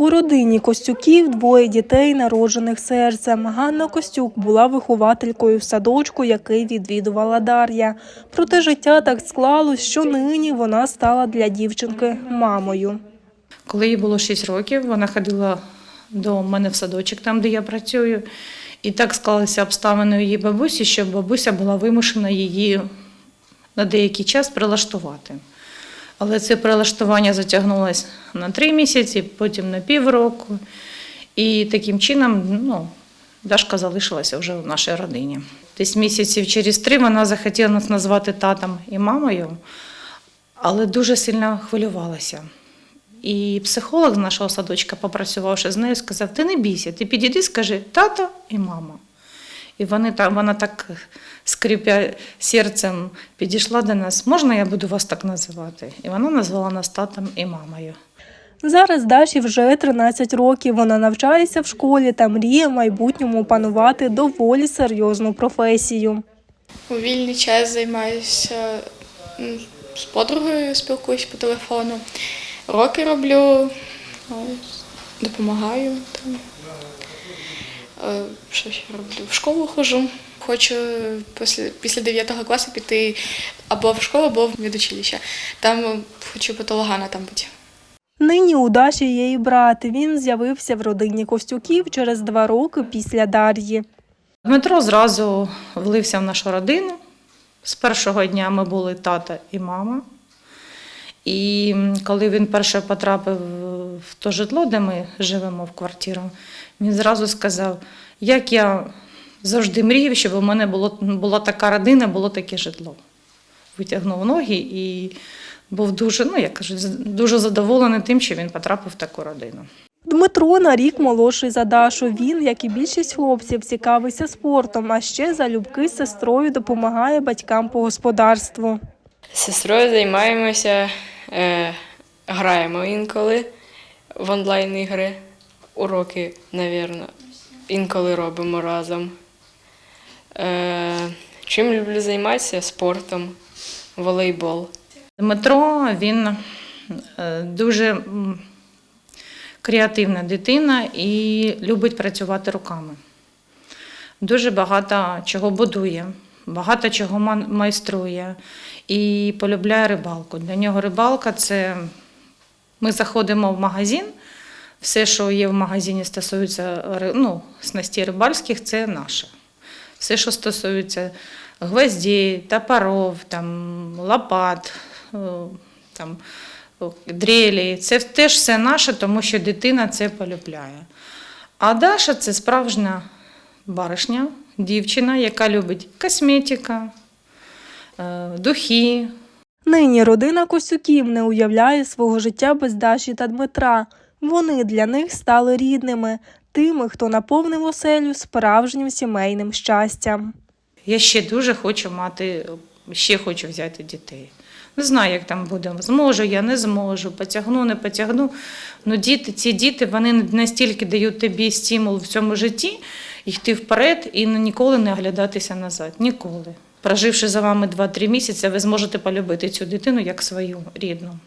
У родині Костюків двоє дітей, народжених серцем. Ганна Костюк була вихователькою в садочку, який відвідувала Дар'я. Проте життя так склалось, що нині вона стала для дівчинки мамою. Коли їй було 6 років, вона ходила до мене в садочок, там, де я працюю. І так склалися обставини її бабусі, що бабуся була вимушена її на деякий час прилаштувати. Але це прилаштування затягнулося на три місяці, потім на півроку. І таким чином ну, Дашка залишилася вже в нашій родині. Десь місяців через три вона захотіла нас назвати татом і мамою, але дуже сильно хвилювалася. І психолог з нашого садочка, попрацювавши з нею, сказав: Ти не бійся, ти підійди, скажи тато і мама. І вони так, вона так скрипя серцем підійшла до нас. Можна я буду вас так називати? І вона назвала нас татом і мамою. Зараз Даші вже 13 років. Вона навчається в школі та мріє в майбутньому опанувати доволі серйозну професію. У вільний час займаюся з подругою, спілкуюсь по телефону. Уроки роблю, допомагаю там. Е, Що ще роблю? В школу ходжу. Хочу після, після 9 класу піти або в школу, або в медучилище. Там е, хочу патологана там бути. Нині у Даші є і брат. Він з'явився в родині Костюків через два роки після Дар'ї. Дмитро зразу влився в нашу родину. З першого дня ми були тата і мама. І коли він перше потрапив в то житло, де ми живемо в квартиру, він зразу сказав, як я завжди мріяв, щоб у мене було, була така родина, було таке житло. Витягнув ноги і був дуже, ну я кажу, дуже задоволений тим, що він потрапив в таку родину. Дмитро на рік молодший за Дашу. Він, як і більшість хлопців, цікавиться спортом, а ще залюбки з сестрою допомагає батькам по господарству. З сестрою займаємося, е, граємо інколи в онлайн-ігри, уроки, навірно, інколи робимо разом. Е, чим люблю займатися? Спортом, волейбол. Дмитро він е, дуже креативна дитина і любить працювати руками. Дуже багато чого будує, багато чого майструє і полюбляє рибалку. Для нього рибалка це ми заходимо в магазин. Все, що є в магазині, стосується ну, снастей рибальських, це наше. Все, що стосується гвоздей, топоров, там, лопат, е, там, дрелі, це теж все наше, тому що дитина це полюбляє. А Даша це справжня баришня, дівчина, яка любить косметика, е, духи, Нині родина Костюків не уявляє свого життя без Даші та Дмитра. Вони для них стали рідними, тими, хто наповнив оселю справжнім сімейним щастям. Я ще дуже хочу мати, ще хочу взяти дітей. Не знаю, як там буде. Зможу, я не зможу, потягну, не потягну. Ну, діти, ці діти вони настільки дають тобі стимул в цьому житті йти вперед і ніколи не оглядатися назад. Ніколи. Проживши за вами 2-3 місяці, ви зможете полюбити цю дитину як свою рідну.